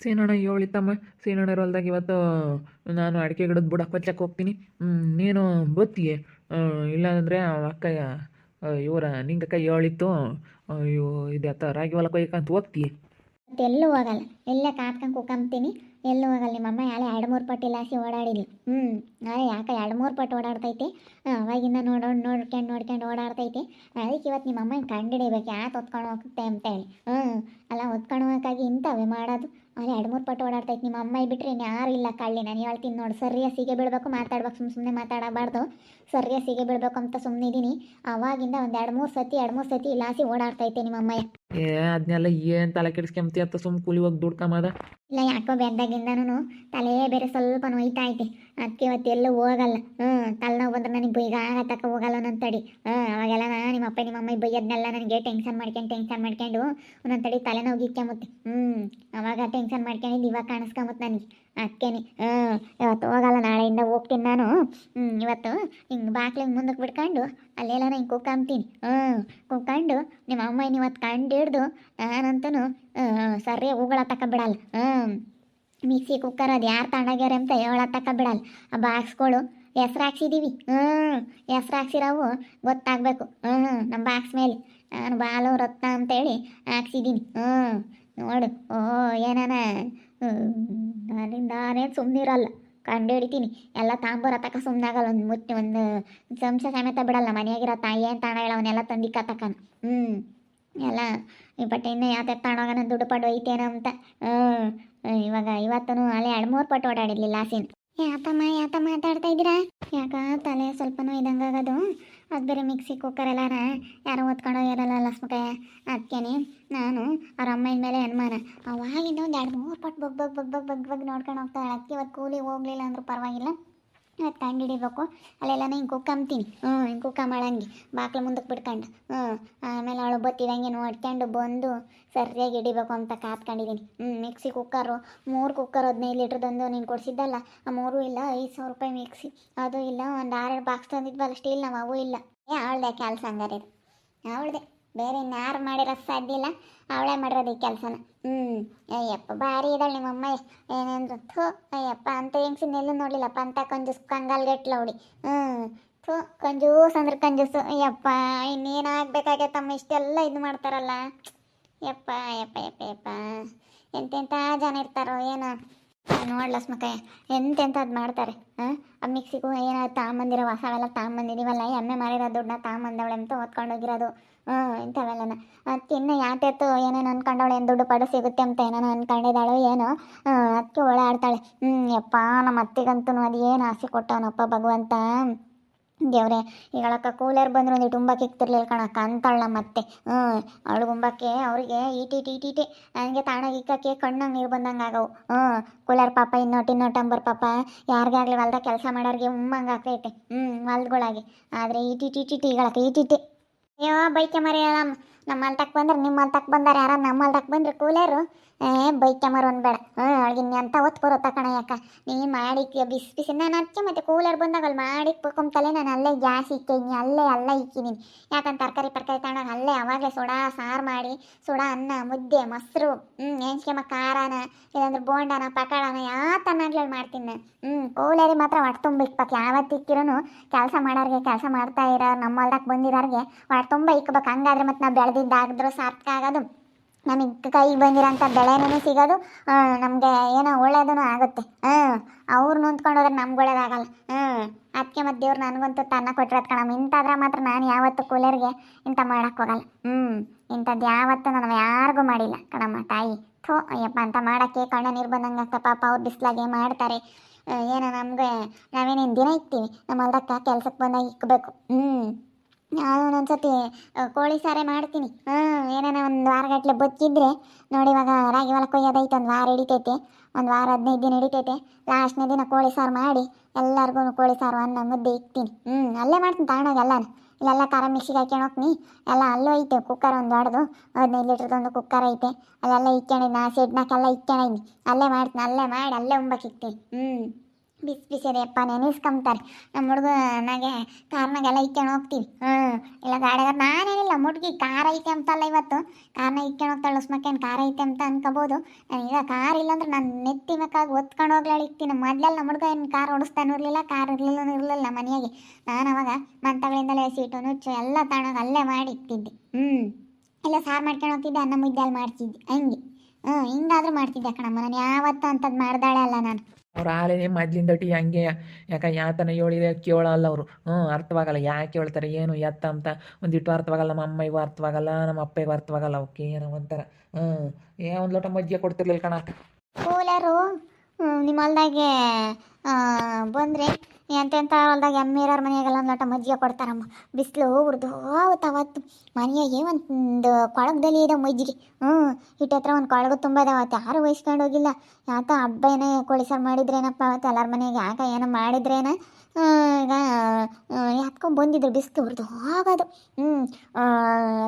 ಸೀನಣ್ಣ ಹೇಳಿತಮ್ಮ ಸೀನಣ್ಣ ಹೊಲ್ದಾಗ ಇವತ್ತು ನಾನು ಅಡಿಕೆ ಗಿಡದ ಬುಡ ಕೊಚ್ಚಕ್ಕೆ ಹೋಗ್ತೀನಿ. ನೀನು ಬತ್ತೀಯ. ಇಲ್ಲಾಂದರೆ ಅಕ್ಕ ಇವರ ನಿಂಗಕ್ಕ ಹೇಳಿತ್ತು ಅಯ್ಯೋ ಇದೆತ್ತ ರಾಗಿ ಹೊಲ ಕೊಯ್ಕಂತ ಹೋಗ್ತೀಯ. ಎಲ್ಲೂ ಹೋಗಲ್ಲ. ಎಲ್ಲ ಕಾತ್ಕೊಂಡು ಕೂಕಂತೀನಿ ಎಲ್ಲೂ ಹೋಗಲ್ಲ. ನಿಮ್ಮಮ್ಮ ಯಾಳೆ ಎರಡು ಮೂರು ಪಟ್ಟು ಲಾಸಿ ಓಡಾಡಿದ್ಲು. ಹ್ಞೂ ಅದೇ ಯಾಕೆ ಎರಡು ಮೂರು ಪಟ್ಟು ಓಡಾಡ್ತೈತೆ? ಅವಾಗಿಂದ ನೋಡೋಣ ನೋಡ್ಕೊಂಡು ನೋಡ್ಕೊಂಡು ಓಡಾಡ್ತೈತೆ. ಅದಕ್ಕೆ ಇವತ್ತು ನಿಮ್ಮಮ್ಮ ಕಂಡು ಹಿಡಿಬೇಕು ಯಾಕೆ ಹೊತ್ಕೊಂಡು ಹೋಗುತ್ತೆ ಅಂತೇಳಿ ಹ್ಞೂ ಅಲ್ಲ ಹೊತ್ಕೊಂಡು ಹೋಗೋಕ್ಕಾಗಿ ಇಂಥವೇ ಮಾಡೋದು. ಅಲ್ಲಿ ಎರಡು ಮೂರು ಪಟ್ಟು ಓಡಾಡ್ತೈತೆ. ನಿಮ್ಮ ಅಮ್ಮ ಬಿಟ್ಟರೆ ಯಾರು ಇಲ್ಲ ಕಳ್ಳಿ. ನಾನು ಹೇಳ್ತೀನಿ ನೋಡಿ ಸರಿಯಾಗಿ ಸಿಗೆ ಬೀಳ್ಬೇಕು ಮಾತಾಡ್ಬೇಕು ಸುಮ್ಮನೆ ಸುಮ್ಮನೆ ಮಾತಾಡಬಾರ್ದು ಸರಿಯಾಗಿ ಸಿಗೆ ಬೀಳ್ಬೇಕು ಅಂತ ಸುಮ್ಮನೆ ಇದ್ದೀನಿ ಅವಾಗಿಂದ ಒಂದು ಎರಡು ಮೂರು ಸತಿ, ಎರಡು ಮೂರು ಸತಿ ಇಲ್ಲಾಸಿ ಓಡಾಡ್ತೈತೆ ನಿಮ್ಮಮ್ಮ ಏ ಅದನ್ನೆಲ್ಲ ಏನು ತಲೆ ಕೆಡಿಸ್ಕೊಂಬತಿ ಅಂತ ಸುಮ್ ಕೂಲಿ ಹೋಗಿ ದುಡ್ಕಂಬದ? ಇಲ್ಲ, ಯಾಕೋ ಬೆದ್ದಾಗಿಂದನು ತಲೆ ಬೇರೆ ಸ್ವಲ್ಪ ನೋಯ್ತಾ ಐತಿ ಅದಕ್ಕೆ ಇವತ್ತು ಎಲ್ಲೂ ಹೋಗಲ್ಲ. ಹ್ಞೂ, ತಲೆನೋವು ಬಂದ್ರೆ ನನಗೆ ಬೈಗ ತಕ ಹೋಗಲ್ಲ ಒಂದೊಂದು ತಡಿ ಹ್ಞೂ, ಅವಾಗೆಲ್ಲ ನಾ ನಿಮ್ಮ ಅಪ್ಪ, ನಿಮ್ಮ ಅಮ್ಮ ಬೈಯೋದ್ನೆಲ್ಲ ನನಗೆ ಟೆನ್ಷನ್ ಮಾಡ್ಕೊಂಡು ಟೆನ್ಷನ್ ಮಾಡ್ಕೊಂಡು ಒಂದೊಂದು ತಡಿ ತಲೆನೋವು ಗಿಕ್ಕೊಂಬತ್ತೆ. ಹ್ಞೂ, ಅವಾಗ ಟೆನ್ಷನ್ ಮಾಡ್ಕೊಂಡಿದ್ದು ಇವಾಗ ಕಾಣಿಸ್ಕೊಂಬತ್ತೆ ನನಗೆ. ಅದಕ್ಕೇನೆ ಹ್ಞೂ ಇವತ್ತು ಹೋಗಲ್ಲ, ನಾಳೆಯಿಂದ ಹೋಗ್ತೀನಿ ನಾನು. ಇವತ್ತು ಹಿಂಗೆ ಬಾಕ್ಲಿಗೆ ಮುಂದಕ್ಕೆ ಬಿಡ್ಕೊಂಡು ಅಲ್ಲೆಲ್ಲ ಹಿಂಗೆ ಕುಕ್ಕಂತೀನಿ ಹ್ಞೂ ಕುಕ್ಕಂಡು ನಿಮ್ಮ ಅಮ್ಮ ಇವತ್ತು ಕಂಡು ಹಿಡ್ದು ನಾನಂತೂ ಸರಿ ಹೂಗಳ ತಕ ಬಿಡಲ್ಲ ಹ್ಞೂ ಮಿಕ್ಸಿ ಕುಕ್ಕರ್ ಅದು ಯಾರು ತಗೊಂಡೋಗ್ಯಾರ ಅಂತ ಹೇಳ ಬಿಡಲ್ಲ ಆ ಬಾಕ್ಸ್ಗಳು ಹೆಸ್ರು ಹಾಕ್ಸಿದ್ದೀವಿ ಹ್ಞೂ ಹೆಸ್ರು ಹಾಕ್ಸಿರೋವು ಗೊತ್ತಾಗಬೇಕು. ಹ್ಞೂ ನಮ್ಮ ಬಾಕ್ಸ್ ಮೇಲೆ. ನಾನು ಬಾಲು ರತ್ನ ಅಂತೇಳಿ ಹಾಕ್ಸಿದ್ದೀನಿ ಹ್ಞೂ ನೋಡು. ಓ, ಏನಾನ? ನಾನೇ ಸುಮ್ಮನಿರಲ್ಲ ಕಂಡು ಹಿಡಿತೀನಿ ಎಲ್ಲ ತಾಂಬೂರ ತಕ ಸುಮ್ಮನಾಗಲ್ಲ ಒಂದು ಮುಟ್ಟಿ ಒಂದು ಚಮಚ ಸಮೇತ ಬಿಡಲ್ಲ. ಮನೆಯಾಗಿರೋ ತಾಯಿ ಏನು ತಾಣ ಅವನ್ನೆಲ್ಲ ತಂದಿಕ್ಕ ತಕನ ಹ್ಞೂ ಎಲ್ಲ, ಈ ಬಟ್ಟೆ ಇನ್ನೂ ಯಾವ ತಾಣೋಗನ ದುಡ್ಡು ಪಡು ಐತೇನೋ ಅಂತ. ಇವಾಗ ಇವತ್ತೂ ಅಲ್ಲಿ ಎರಡು ಮೂರು ಪಟ್ಟು ಓಡಾಡಿರ್ಲಿಲ್ಲ ಆಸಿನ್ ಯಾತಮ್ಮ ಯಾತ ಮಾತಾಡ್ತಾ ಇದ್ದೀರಾ? ಯಾಕ ತಲೆ ಸ್ವಲ್ಪನೂ ಇದಂಗೆ ಆಗೋದು ಅದು ಬೇರೆ ಮಿಕ್ಸಿ ಕುಕ್ಕರ್ ಎಲ್ಲಾರ ಯಾರೋ ಓದ್ಕೊಂಡು ಹೋಗ್ಯಾರಲ್ಲ ಲಸ್ಮಕಾಯ ಅದಕ್ಕೇನೆ ನಾನು ಅವ್ರ ಅಮ್ಮನ ಮೇಲೆ ಅನುಮಾನ. ಅವಾಗಿಂದ ಒಂದು ಎರಡು ಮೂರು ಪಟ್ಟು ಬಗ್ ಬಗ್ ಬಗ್ ಬಗ್ ಬಗ್ ನೋಡ್ಕೊಂಡು ಹೋಗ್ತಾಳೆ. ಅಕ್ಕಿ ಇವತ್ತು ಕೂಲಿ ಹೋಗಲಿಲ್ಲ ಅಂದರೂ ಪರವಾಗಿಲ್ಲ. ಇವತ್ತು ಕಂಡು ಹಿಡಿಬೇಕು. ಅಲ್ಲೆಲ್ಲ ಹಿಂಗೆ ಕುಕ್ಕಂತೀನಿ ಹ್ಞೂ, ಹಿಂಗೆ ಕುಕ್ಕ ಮಾಡಂಗೆ. ಬಾಕ್ಲ ಮುಂದಕ್ಕೆ ಬಿಡ್ಕೊಂಡು ಹ್ಞೂ, ಆಮೇಲೆ ಅವಳು ಬತ್ತಿದಂಗೆ ನೋಡ್ಕೊಂಡು ಬಂದು ಸರಿಯಾಗಿ ಹಿಡಿಬೇಕು ಅಂತ ಕಾತ್ಕೊಂಡಿದ್ದೀನಿ ಹ್ಞೂ, ಮಿಕ್ಸಿ ಕುಕ್ಕರು, ಮೂರು ಕುಕ್ಕರ್ ಹದಿನೈದು ಲೀಟ್ರದೊಂದು ನೀನು ಕೊಡಿಸಿದ್ದಲ್ಲ, ಆ ಮೂರು ಇಲ್ಲ, ಐದು ಸಾವಿರ ರೂಪಾಯಿ ಮಿಕ್ಸಿ. ಅದು ಇಲ್ಲ, ಒಂದು ಆರೆರಡು ಬಾಕ್ಸ್ ತಂದಿದ್ವಲ್ಲ ಸ್ಟೀಲ್ ನಾವು ಅವು ಇಲ್ಲ. ಏ, ಅವಳದೆ ಕೆಲಸ ಹಂಗಾರೆ ಅವಳದೆ. ಬೇರೆ ಇನ್ಯಾರು ಮಾಡಿರೋ ಸಾಧ್ಯ ಇಲ್ಲ ಅವಳೇ ಮಾಡಿರೋದು ಈ ಕೆಲಸನ. ಹ್ಞೂ ಅಯ್ಯಪ್ಪ, ಭಾರಿ ಇದ್ದಾಳೆ ನಿಮ್ಮಮ್ಮ ಏನಂದ್ರು, ಥೂ, ಅಯ್ಯಪ್ಪ, ಅಂತ ಹೆಂಗ್ಸಿನೆಲ್ಲೂ ನೋಡಲಿಲ್ಲಪ್ಪ, ಅಂತ ಕಂಜೂಸ್, ಕಂಗಾಲ್ಗೆಟ್ಲ ಅವಳಿ ಹ್ಞೂ ಥೂ, ಕಂಜೂಸ್ ಅಂದ್ರೆ ಕಂಜೂಸು. ಅಯ್ಯಪ್ಪ ಇನ್ನೇನು ತಮ್ಮ ಇಷ್ಟೆಲ್ಲ ಇದು ಮಾಡ್ತಾರಲ್ಲ. ಯಪ್ಪ ಯಪ್ಪ ಯಪ್ಪ ಯಪ್ಪ. ಎಂತೆಂಥ ಜನ ಇರ್ತಾರೋ, ಏನೋ. ಎಂತೆಂಥ ಎಂತೆಂಥದ್ದು ಮಾಡ್ತಾರೆ ಹಾಂ ಆ ಮಿಕ್ಸಿಗೂ ಏನೋ ತಗೊಂಬಂದಿರೋ ಹೊಸವೆಲ್ಲ ತಾಂಬಂದಿದ್ದೀವಲ್ಲ ಎಮ್ಮೆ ಮಾರಿರೋ ದುಡ್ಡನ್ನ ತಾಂಬಂದವಳೆ ಅಂತ ಹೊತ್ಕೊಂಡೋಗಿರೋದು. ಹ್ಞೂ ಇಂಥವೆಲ್ಲನ. ಅದಕ್ಕೆ ಇನ್ನು ಏನೇ ಏನೇನು ಅನ್ಕೊಂಡವಳೆ, ಏನು ದುಡ್ಡು ಪಡು ಸಿಗುತ್ತೆ ಅಂತ ಏನೇನು ಅನ್ಕೊಂಡಿದ್ದಾಳು ಏನೋ ಅದಕ್ಕೆ ಓಡಾಡ್ತಾಳೆ. ಹ್ಞೂ ಯಪ್ಪ, ನಮ್ಮ ಅತ್ತಿಗಂತೂ ಅದು ಏನು ಆಸೆ ಕೊಟ್ಟವನಪ್ಪ ಭಗವಂತ. ದೇವ್ರೆ, ಈಗಳಕ್ಕ ಕೂಲರ್ ಬಂದ್ರು ಒಂದು ತುಂಬಕ್ಕೆ ಕಿಕ್ತಿರ್ಲಿಲ್ಲ ಕಣಕ್ಕ, ಅಂತಾಳ ನಮ್ಮ ಅತ್ತೆ. ಹ್ಞೂ ಅವಳು ಗುಂಬಕ್ಕೆ, ಅವ್ರಿಗೆ ಈಟಿ ಟಿ ಟಿ ಟಿ ನನಗೆ ತಾಣಾಗ ಇಕ್ಕಕ್ಕೆ ಕಣ್ಣಂಗೆ ನೀರು ಬಂದಂಗೆ ಆಗವು. ಹ್ಞೂ ಕೂಲರ್ ಪಾಪ, ಇನ್ನೋಟ್ ಇನ್ನೋಟ್ ಅಂಬರ್ ಪಾಪ, ಯಾರಿಗಾಗಲಿ ಹೊಲ್ದಾಗ ಕೆಲಸ ಮಾಡೋರಿಗೆ ಉಮ್ಮಂಗೆ ಆಗ್ತೈತೆ. ಹ್ಞೂ ಹೊಲ್ದೊಳಗೆ ಆದರೆ ಈಟಿ ಟಿ ಟಿ ಟಿಗಳಕ್ಕ ಈಟಿ ಟಿ. ಅಯ್ಯೋ ಬೈಕೆ ಮರಿ ಹೇಳಮ್ಮ ನಮ್ಮ ಹೊಲ್ತಕ್ಕೆ ಬಂದ್ರೆ ನಿಮ್ಮ ಹೊಲ್ತಕ್ಕೆ ಬಂದಾರ ಯಾರ? ನಮ್ಮ ಹೊಲ್ತಕ್ಕೆ ಬಂದ್ರೆ ಕೂಲರು ಏ ಬೈಕ್ ಮರ ಒಂದು ಬೇಡ ಹ್ಮ್ ಅವಳಿಗೆ ಅಂತ ಹೊತ್ತು ಬರುತ್ತಾ ಕಣ ಯಾಕ? ನೀ ಮಾಡಿ ಬಿಸಿ ಬಿಸಿ ನಾನು ಅದಕ್ಕೆ ಮತ್ತೆ ಕೂಲರ್ ಬಂದಾಗ ಅಲ್ಲಿ ಮಾಡಿ ತಲೆ ನಾನು ಅಲ್ಲೇ ಗ್ಯಾಸ್ ಇಕ್ಕೀನಿ, ಅಲ್ಲೇ ಅಲ್ಲ ಇಕ್ಕಿದ್ದೀನಿ ಯಾಕಂತ ತರಕಾರಿ ತರಕಾರಿ ತಗೊಂಡಾಗ ಅಲ್ಲೇ ಅವಾಗಲೇ ಸುಡಾ, ಸಾರು ಮಾಡಿ, ಸುಡಾ, ಅನ್ನ, ಮುದ್ದೆ, ಮೊಸರು ಹ್ಞೂ ನೆನ್ಸ್ಕೆಮ್ಮ ಖಾರನ, ಇಲ್ಲಾಂದ್ರೆ ಬೋಂಡನ, ಪಕಾಡನ, ಯಾವ ತನ್ನಾಗ್ಲಲ್ಲಿ ಮಾಡ್ತೀನಿ ನಾನು ಹ್ಞೂ ಕೂಲರಿ ಮಾತ್ರ ಹೊಟ್ಟೆ ತುಂಬ ಇಕ್ಬೇಕು ಯಾವತ್ತು ಇಕ್ಕಿರೋನು ಕೆಲಸ ಮಾಡೋರಿಗೆ, ಕೆಲಸ ಮಾಡ್ತಾ ಇರೋ ನಮ್ಮ ಹೊಲ್ದಾಗ ಬಂದಿರೋರಿಗೆ ಹೊಟ್ಟೆ ತುಂಬ ಇಕ್ಬೇಕು. ಹಂಗಾದ್ರೆ ಮತ್ತೆ ನಾವು ಬೆಳೆದಿದ್ದಾಗಿದ್ರು ಸಾರ್ಥಕ ಆಗೋದು. ನಮಗೆ ಕೈಗೆ ಬಂದಿರೋಂಥ ಬೆಳೆನೂ ಸಿಗೋದು ನಮಗೆ ಏನೋ ಒಳ್ಳೇದೂ ಆಗುತ್ತೆ. ಹ್ಞೂ ಅವ್ರು ನೊಂದ್ಕೊಂಡು ಹೋದ್ರೆ ನಮ್ಗೆ ಒಳ್ಳೇದಾಗಲ್ಲ ಹ್ಞೂ ಅದಕ್ಕೆ ಮತ್ತೆ ದೇವ್ರು ನನಗಂತೂ ತನ್ನ ಕೊಟ್ಟಿರೋದು ಕಣಮ್ಮ. ಇಂಥದ್ರ ಮಾತ್ರ ನಾನು ಯಾವತ್ತೂ ಕೂಲರ್ಗೆ ಇಂಥ ಹೋಗಲ್ಲ. ಹ್ಞೂ ಇಂಥದ್ದು ಯಾವತ್ತೂ ನಾನು ಯಾರಿಗೂ ಮಾಡಿಲ್ಲ. ಕಣಮ್ಮ, ತಾಯಿ. ಥೋ, ಅಯ್ಯಪ್ಪ, ಅಂತ ಮಾಡೋಕ್ಕೆ ಕಣ್ಣ ನೀರು ಬಂದಂಗೆ ಪಾಪ ಅವ್ರು ಬಿಸಿಲಾಗೆ ಮಾಡ್ತಾರೆ. ಏನೋ ನಮಗೆ ನಾವೇನೇನು ದಿನ ಇಕ್ತೀವಿ. ನಮ್ಮ ಹೊಲ್ದಕ್ಕೆ ಕೆಲಸಕ್ಕೆ ಬಂದಾಗ ಇಕ್ಕಬೇಕು ಹ್ಞೂ ನಾನು ಒಂದೊಂದ್ಸತಿ ಕೋಳಿ ಸಾರೇ ಮಾಡ್ತೀನಿ. ಹಾಂ, ಏನಾನ ಒಂದು ವಾರಗಟ್ಟಲೆ ಬದುಕಿದ್ರೆ, ನೋಡಿ ಇವಾಗ ರಾಗಿ ಹೊಲ ಕೊಯ್ಯೋದೈತೆ ಒಂದು ವಾರ ಹಿಡಿತೈತೆ. ಒಂದು ವಾರ ಹದಿನೈದು ದಿನ ಹಿಡಿತೈತೆ. ಲಾಸ್ಟ್ನೇ ದಿನ ಕೋಳಿ ಸಾರು ಮಾಡಿ ಎಲ್ಲರಿಗೂ ಕೋಳಿ ಸಾರು ಅನ್ನ ಮುದ್ದೆ ಇಕ್ತೀನಿ. ಹ್ಞೂ ಅಲ್ಲೇ ಮಾಡ್ತೀನಿ ತಗೊಂಡೋಗಿ ಎಲ್ಲಾನು. ಇಲ್ಲೆಲ್ಲ ಖಾರ ಮಿಕ್ಸಿಗೆ ಹಾಕ್ಕೊಂಡು ಹೋಗ್ತೀನಿ ಎಲ್ಲ ಅಲ್ಲೂ ಐತೆ, ಕುಕ್ಕರ್ ಒಂದು ದೊಡ್ಡದು, ಹದಿನೈದು ಲೀಟ್ರದೊಂದು ಕುಕ್ಕರ್ ಐತೆ. ಅಲ್ಲೆಲ್ಲ ಇಕ್ಕೊಂಡಿದ್ದು ನಾ ಸೆಡ್ನಾಕೆಲ್ಲ ಇಕ್ಕೊಂಡಿದ್ದೀನಿ ಅಲ್ಲೇ ಮಾಡ್ತೀನಿ, ಅಲ್ಲೇ ಮಾಡಿ, ಅಲ್ಲೇ ಉಂಬಕ್ಕೆ ಇಕ್ತೀನಿ. ಹ್ಞೂ ಬಿಸಿ ಬಿಸಿ ಅದೇಪ್ಪ ನೆನೆಸ್ಕೊಂತಾರೆ ನಮ್ಮ ಹುಡುಗ ನಾಗೆ ಕಾರ್ನಾಗೆಲ್ಲ ಇಕ್ಕೊಂಡು ಹೋಗ್ತೀವಿ ಹ್ಞೂ ಇಲ್ಲ ಗಾಡಿಯಾಗ ನಾನೇನಿಲ್ಲ ಮುಟ್ಗಿ ಕಾರ್ ಐತೆ ಅಂತಲ್ಲ ಇವತ್ತು. ಕಾರ್ನ ಇಕ್ಕೊಂಡು ಹೋಗ್ತಾಳೆ ಉಸ್ಮಕ್ಕೇನು ಕಾರ್ ಐತೆ ಅಂತ ಅನ್ಕೋಬೋದು. ಈಗ ಕಾರ್ ಇಲ್ಲಾಂದ್ರೆ ನಾನು ನೆತ್ತಿ ಬೇಕಾಗಿ ಒತ್ಕೊಂಡು ಹೋಗ್ಲಾಳ ಇಕ್ತೀನಿ ಮೊದಲೆಲ್ಲ ನಮ್ಮ ಹುಡುಗ ಏನು ಕಾರ್ ಓಡಿಸ್ತಾನೂ ಇರಲಿಲ್ಲ, ಕಾರ್ ಇರಲಿಲ್ಲ ಇರಲಿಲ್ಲ ಮನೆಯಾಗೆ. ನಾನು ಅವಾಗ ಮಂತಗಳಿಂದಲೇ ಸೀಟು, ನುಚ್ಚು ಎಲ್ಲ ತಗೊಂಡೋಗಿ ಅಲ್ಲೇ ಮಾಡಿ ಇಕ್ತಿದ್ದೆ ಹ್ಞೂ ಇಲ್ಲ ಸಾರು ಮಾಡ್ಕೊಂಡು ಹೋಗ್ತಿದ್ದೆ, ಅನ್ನ ಮುದ್ದೆ ಅಲ್ಲಿ ಮಾಡ್ತಿದ್ದೆ. ಹಂಗೆ. ಹ್ಞೂ ಹಿಂಗಾದ್ರೂ ಮಾಡ್ತಿದ್ದೆ ಕಣಮ್ಮ? ನಾನು ಯಾವತ್ತೂ ಅಂಥದ್ದು ಮಾಡ್ದಾಳೆ ಅಲ್ಲ ನಾನು. ಅವ್ರು ಆಲೇನೆ ಮೊದ್ಲಿಂದ ಟಿ ಹಂಗೆ ಯಾಕೆ ಯಾತನ ಹೇಳಿದೆ ಕೇಳಲ್ಲ ಅವರು. ಹ್ಞೂ ಅರ್ಥವಾಗಲ್ಲ. ಯಾಕೆ ಹೇಳ್ತಾರೆ ಏನು ಎತ್ತ ಅಂತ. ಒಂದಿಟ್ಟು ಅರ್ಥವಾಗಲ್ಲ. ನಮ್ಮ ಅಮ್ಮಗೂ ಅರ್ಥವಾಗಲ್ಲ ನಮ್ಮ ಅಪ್ಪಗೂ ಅರ್ಥವಾಗಲ್ಲ. ಅವಕ್ಕೆ ಏನೋ ಒಂಥರ. ಹ್ಞೂ ಏ ಒಂದು ಲೋಟ ಮಜ್ಜಿಗೆ ಕೊಡ್ತಿರ್ಲಿಲ್ಲ ಕಣ ಕೂಲರು ನಿಮ್ಮ ಹೊಲ್ದಾಗೆ ಬಂದರೆ ಎಂತೆಂಥ ಹೊಲ್ದಾಗ ಎಮ್ಮಿರೋರ ಮನೆಯಾಗೆಲ್ಲ ಒಂದು ಲೋಟ ಮಜ್ಜಿಗೆ ಕೊಡ್ತಾರಮ್ಮ. ಬಿಸಿಲು ಉರ್ದು ಅವತ್ತು. ಮನೆಯಾಗೆ ಒಂದು ಕೊಳಗದಲ್ಲಿ ಇದೆ ಮಜ್ಜಿಗೆ. ಹ್ಞೂ ಇಟ್ಟ ಹತ್ರ ಒಂದು ಕೊಳಗು ತುಂಬ ಇದಾವತ್ತು ಯಾರು ವಹಿಸ್ಕೊಂಡು ಹೋಗಿಲ್ಲ. ಯಾತ ಹಬ್ಬ ಏನೇ ಕೋಳಿ ಸಾರು ಮಾಡಿದ್ರೇನಪ್ಪ ಅವತ್ತು ಎಲ್ಲರ ಮನೆಗೆ? ಯಾಕೆ ಏನೋ ಮಾಡಿದ್ರೇನ? ಈಗ ಯಾತ್ಕೊಂಡು ಬಂದಿದ್ರು ಬಿಸಿಲು ಉರ್ದು ಹೋಗೋದು. ಹ್ಞೂ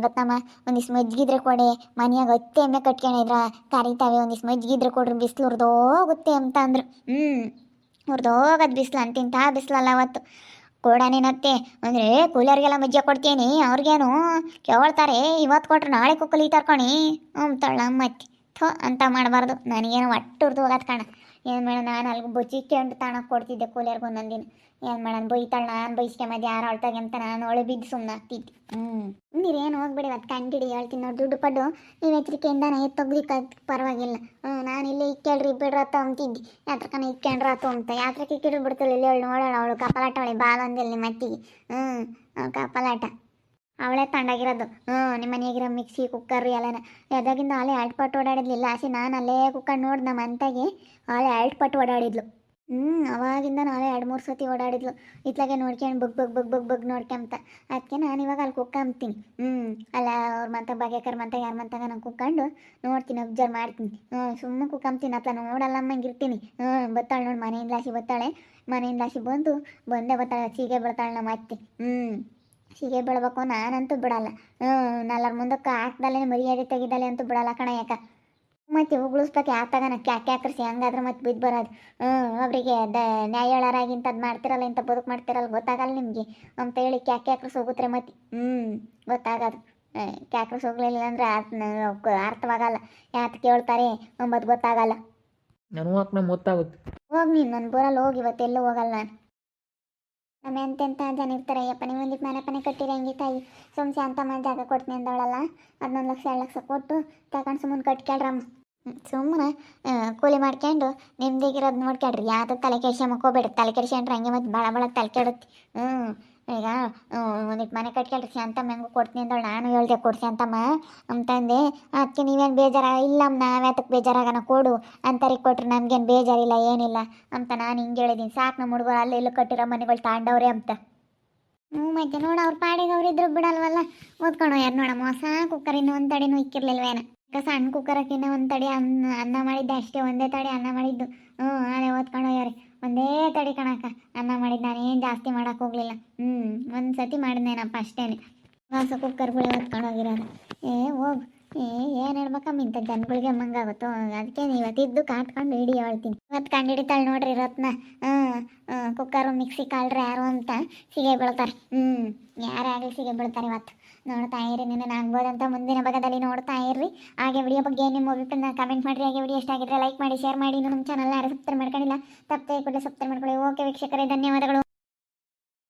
ರತ್ನಮ್ಮ, ಒಂದಿಷ್ಟು ಮಜ್ಜಿಗಿದ್ರೆ ಕೊಡಿ. ಮನೆಯಾಗ ಅತ್ತೆ ಎಮ್ಮೆ ಕಟ್ಕೊಂಡಿದ್ರ ಕರಿತಾವೆ. ಒಂದಿಷ್ಟು ಮಜ್ಜಿಗಿದ್ರೆ ಕೊಡ್ರಿ, ಬಿಸಿಲು ಉರ್ದೋಗುತ್ತೆ ಅಂತ ಅಂದ್ರು. ಹ್ಞೂ ಉರ್ದೋಗದು ಬಿಸಿಲು ಅಂತಿಂತ ಬಿಸಿಲಲ್ಲ ಅವತ್ತು. ಕೋಡನೇನತ್ತೆ ಅಂದರೆ ಕೂಲರ್ಗೆಲ್ಲ ಮಜ್ಜೆ ಕೊಡ್ತೀನಿ, ಅವ್ರಿಗೇನು ಕೇಳ್ತಾರೆ ಇವತ್ತು ಕೊಟ್ರೆ ನಾಳೆ ಕುಕ್ಕಲಿ ತರ್ಕೊಣಿ. ಅಂತಾಳ ಅಮ್ಮತ್ತಿ ಥೋ, ಅಂತ ಮಾಡಬಾರ್ದು. ನನಗೇನು ಒಟ್ಟು ಹುರಿದು ಹೋಗತ್ ಕಣ. ಏನು ಮಾಡೋಣ ನಾನು ಅಲ್ಲಿಗೆ ಬಚ್ಚಿಕೊಂಡು ತಾಣಕ್ಕೆ ಕೊಡ್ತಿದ್ದೆ ಕೂಲಿಯರ್ಗೆ ಒಂದೊಂದು ದಿನ ಏನು ಮಾಡೋಣ ಬೈತಾಳೆ ನಾನು ಬೈಸ್ಕೊಂಬದು ಯಾರು ಅಳ್ತಾಗೆ ಅಂತ ನಾನು ಒಳ್ಳೆ ಬಿದ್ದು ಸುಮ್ಮನೆ ಆಗ್ತಿದ್ದೆ. ಹ್ಞೂ ನೀರೇನು ಹೋಗ್ಬಿಡಿ ಅದು ಕಂಡಿಡಿ ಹೇಳ್ತೀನಿ ನೋಡಿ ದುಡ್ಡು ಪಡ್ಡು. ನೀವು ಎಚ್ಚರಿಕೆಯಿಂದ ಎತ್ತೊಗ್ಲಿಕ್ಕೆ ಪರವಾಗಿಲ್ಲ. ಹ್ಞೂ ನಾನು ಇಲ್ಲೇ ಇಕ್ಕೇಳ್ರಿ ಬಿಡ್ರತ್ತ ಅಂತಿದ್ದೆ ಯಾತ್ರಕನ ಅಥವಾ ಅಂತ ಯಾತ್ರಕ್ಕೆ ಇಕ್ಕಿಡ್ರು ಬಿಡ್ತಾಳೆ ಇಲ್ಲಿ ಅವಳು ನೋಡೋಣ ಅವಳು ಕಪಲಾಟ ಅವಳಿ ಬಾಲ ಅಂದಿಲ್ಲ ನಿಮ್ಮ ಅತ್ತಿಗೆ. ಹ್ಞೂ ಅವ್ಳ್ ಕಪಲಾಟ. ಅವಳೇ ತಂಡಾಗಿರೋದು ಹ್ಞೂ ನಿಮ್ಮ ಮನೆಯಾಗಿರೋ ಮಿಕ್ಸಿ ಕುಕ್ಕರ್ ಎಲ್ಲನ. ಎದಾಗಿಂದ ಅಲ್ಲೇ ಎರಡು ಪಟ್ಟು ಓಡಾಡಿದ್ಲಿಲ್ಲ ಆಸೆ ನಾನು ಅಲ್ಲೇ ಕುಕ್ಕರ್ ನೋಡಿ ನಮ್ಮ ಅಂತಾಗಿ ಆಳೆ ಎರಡು ಪಟ್ಟು ಓಡಾಡಿದ್ಲು. ಹ್ಞೂ ಅವಾಗಿಂದ ನಾಳೆ ಎರಡು ಮೂರು ಸತಿ ಓಡಾಡಿದ್ಲು. ಇತ್ಲಾಗೆ ನೋಡ್ಕೊಂಡು ಬಗ್ ಬಗ್ ಬಗ್ ಬಗ್ ಬಗ್ ನೋಡ್ಕೊಂತ ಅದಕ್ಕೆ ನಾನು ಇವಾಗ ಅಲ್ಲಿ ಕುಕ್ಕಂಬ್ತೀನಿ ಹ್ಞೂ ಅಲ್ಲ ಅವ್ರ ಮಂತ ಬಗೆಕರ್ ಮಂತ ಯಾರ ಮಂತಾಗ ನಾನು ಕುಕ್ಕೊಂಡು ನೋಡ್ತೀನಿ, ಅಬ್ಸರ್ವ್ ಮಾಡ್ತೀನಿ. ಹ್ಞೂ ಸುಮ್ಮನೆ ಕುಕ್ಕಂಬ್ತೀನಿ ಅತ್ಲ ನೋಡಲ್ಲಮ್ಮ ಇರ್ತೀನಿ. ಹ್ಞೂ ಬತ್ತಾಳೆ ನೋಡಿ ಮನೆಯಿಂದ ಆಸಿ ಬತ್ತಾಳೆ. ಮನೆಯಿಂದ ಆಸಿ ಬಂದು ಬಂದೇ ಬತ್ತಾಳೆ, ಸೀಗೆ ಬರ್ತಾಳೆ ನಮ್ಮ ಅತ್ತೆ. ಹ್ಞೂ ಸೀಗೆ ಬಿಡ್ಬೇಕು ನಾನಂತೂ ಬಿಡಲ್ಲ. ಹ್ಞೂ ಮುಂದಕ್ಕೆ ಹಾಕ್ದಲ್ಲೇ ಮರ್ಯಾದೆ ತೆಗಿದಲೆ ಅಂತೂ ಬಿಡಲ್ಲ ಕಣ ಯಾಕ? ಮತ್ತೆ ಉಗುಳಿಸ್ಬೇಕು ಯಾತಾಗ ತಗನ? ಕ್ಯಾ ಕ್ಯಾಕ್ರಿಸಿ ಹಂಗಾದ್ರೆ ಮತ್ತೆ ಬಿದ್ದು ಬರೋದು. ಹ್ಞೂ ಅವರಿಗೆ ದ ನ್ಯಾಯ ಹೇಳೋರಾಗಿ ಇಂಥದ್ದು ಮಾಡ್ತಿರಲ್ಲ ಇಂಥ ಬದುಕು ಮಾಡ್ತಿರಲ್ಲ ಗೊತ್ತಾಗಲ್ಲ ನಿಮಗೆ ಅಂತ ಹೇಳಿ ಕ್ಯಾಕೆ ಕ್ಯಾಕ್ರಿಸ್ ಹೋಗುತ್ರೆ ಮತ್ತೆ. ಹ್ಞೂ ಗೊತ್ತಾಗೋದು. ಕ್ಯಾಕ್ರಿಸ್ ಹೋಗ್ಲಿಲ್ಲ ಅಂದರೆ ಅರ್ಥವಾಗಲ್ಲ. ಯಾತು ಕೇಳ್ತಾರೆ ಅಂಬದು ಗೊತ್ತಾಗಲ್ಲ. ನಾನು ಗೊತ್ತಾಗುತ್ತೆ ಹೋಗಿ ನೀನು ನನ್ನ ಬರಲ್ಲ ಹೋಗಿ ಇವತ್ತೆಲ್ಲೂ ಹೋಗಲ್ಲ ನಾನು. ನಮ್ಮ ಎಂತೆಂಥ ಜನ ಇರ್ತಾರೆ, ಅಯ್ಯಪ್ಪ ನೀವು ಒಂದಿಟ್ಟು ಮನೆ ಪನೆ ಕಟ್ಟಿರಿ ಹಂಗೆ ತಾಯಿ. ಸುಮ್ ಶಾಂತ ಮಾಡಿ ಜಾಗ ಕೊಡ್ತೀನಿ ಅಂದವಳಲ್ಲ, ಹದಿನೊಂದು ಲಕ್ಷ, ಎರಡು ಲಕ್ಷ ಕೊಟ್ಟು ತಗೊಂಡು ಸುಮ್ಮನೆ ಕಟ್ಕೊಳ್ರಮ್ಮ ಸುಮ್ಮನೆ ಕೂಲಿ ಮಾಡ್ಕೊಂಡು ನಿಮ್ದಿಗಿರೋದು ನೋಡ್ಕೊಳ್ರಿ ಯಾವ್ದು ತಲೆ ಕೆಡ್ಸ್ಕೊಂಬಕೋಬೇಡ್ರಿ ತಲೆ ಕೆಡ್ಸ್ಕೊಂಡ್ರೆ ಹಂಗೆ ಮತ್ತೆ ಭಾಳ ಭಾಳ ತಲೆ ಕೆಡುತ್ತೆ. ಹ್ಞೂ ಈಗ ಒಂದಿಟ್ಟು ಮನೆ ಕಟ್ಕೊಳ್ರಿ ಶಾಂತಮ್ಮ ಹೆಂಗೂ ಕೊಡ್ತೀನಿ ಅಂದಳು. ನಾನು ಹೇಳ್ದೆ ಕೊಡು ಅಂತಮ್ಮ. ಅಂತಂದೆ ಅದಕ್ಕೆ ನೀವೇನು ಬೇಜಾರ? ಇಲ್ಲಮ್ಮ ನಾವ್ಯಾತಕ್ಕೆ ಬೇಜಾರಾಗನ? ಕೊಡು. ಅಂತರಿಗೆ ಕೊಟ್ರೆ, ನಮ್ಗೇನು ಬೇಜಾರಿಲ್ಲ, ಏನಿಲ್ಲ. ಅಂತ ನಾನು ಹಿಂಗೆ ಹೇಳಿದ್ದೀನಿ ಸಾಕು ನಮ್ಮ ಹುಡುಗರು, ಅಲ್ಲಿ ಇಲ್ಲಿ ಕಟ್ಟಿರೋ ಮನೆಗಳು ತಾಂಡವ್ರೆ ಅಂತ. ಹ್ಞೂ ಮತ್ತೆ ನೋಡು, ಅವ್ರ ಪಾಡಿಗೆ ಅವ್ರು ಇದ್ರು ಬಿಡಲ್ವಲ್ಲ. ಓದ್ಕೊಂಡು ಯಾರು ನೋಡಮ್ಮ. ಹೊಸ ಕುಕ್ಕರ್ ಇನ್ನೂ ಒಂದು ತಡಿನೂ ಇಕ್ಕಿರ್ಲಿಲ್ವೇನ ಈಗ ಸಣ್ಣ ಕುಕ್ಕರಕ್ಕಿನ್ನ ಒಂದು ತಡಿ ಅನ್ನ ಅನ್ನ ಮಾಡಿದ್ದೆ ಅಷ್ಟೇ, ಒಂದೇ ತಡಿ ಅನ್ನ ಮಾಡಿದ್ದು. ಹ್ಞೂ ಅದೇ ಓದ್ಕೊಂಡು ಹೋಗ್ಯಾರೆ ಒಂದೇ ತಡಿ ಕಣಕ್ಕ. ಅನ್ನ ಮಾಡಿದ್ದು ನಾನೇನು ಜಾಸ್ತಿ ಮಾಡೋಕೆ ಹೋಗಲಿಲ್ಲ. ಹ್ಞೂ ಒಂದು ಸತಿ ಮಾಡಿದ್ನೇನಪ್ಪ ಅಷ್ಟೇನೆ. ಹೊಸ ಕುಕ್ಕರ್ಗಳು ಹೊತ್ಕೊಂಡೋಗಿರೋದು ಏ, ಹೋಗು. ಏ, ಏನು ಹೇಳ್ಬೇಕಮ್ಮ ಇಂಥ ಜನಗಳಿಗೆ ಮಂಗಾಗುತ್ತೋ ಅದಕ್ಕೆ ಇವತ್ತಿದ್ದು ಕಾಟ್ಕೊಂಡು ಹಿಡಿ ಹೇಳ್ತೀನಿ. ಇವತ್ತು ಕಂಡು ಹಿಡಿತಾಳೆ ನೋಡ್ರಿ ರತ್ನ. ಹ್ಞೂ ಕುಕ್ಕರು, ಮಿಕ್ಸಿ ಕಾಳ್ರಿ ಯಾರು ಅಂತ ಸಿಗೆ ಬೀಳ್ತಾರೆ. ಹ್ಞೂ ಯಾರೇ ಆಗಲಿ ಸಿಗೆ ಬೀಳ್ತಾರೆ ಇವತ್ತು. ನೋಡ್ತಾ ಇರಿ, ನಿನ್ನ ಆಗ್ಬೋದಂತ ಮುಂದಿನ ಭಾಗದಲ್ಲಿ ನೋಡ್ತಾ ಇರ್ರಿ. ಹಾಗೆ ವಿಡಿಯೋ ಬಗ್ಗೆ ನಿಮ್ಮ ಅಭಿಪ್ರಾಯ ಕಮೆಂಟ್ ಮಾಡಿರಿ. ಹಾಗೆ ವಿಡಿಯೋ ಇಷ್ಟ ಆಗಿದ್ರೆ ಲೈಕ್ ಮಾಡಿ ಶೇರ್ ಮಾಡಿ. ನಮ್ಮ ಚಾನಲ್ ಯಾರು ಸಬ್ಸ್ಕ್ರೈಬ್ ಮಾಡ್ಕೊಂಡಿಲ್ಲ, ತಪ್ಪದೆ ಕೂಡಲೇ ಸಬ್ಸ್ಕ್ರೈಬ್ ಮಾಡ್ಕೊಳ್ಳಿ. ಓಕೆ ವೀಕ್ಷಕರೇ, ಧನ್ಯವಾದಗಳು.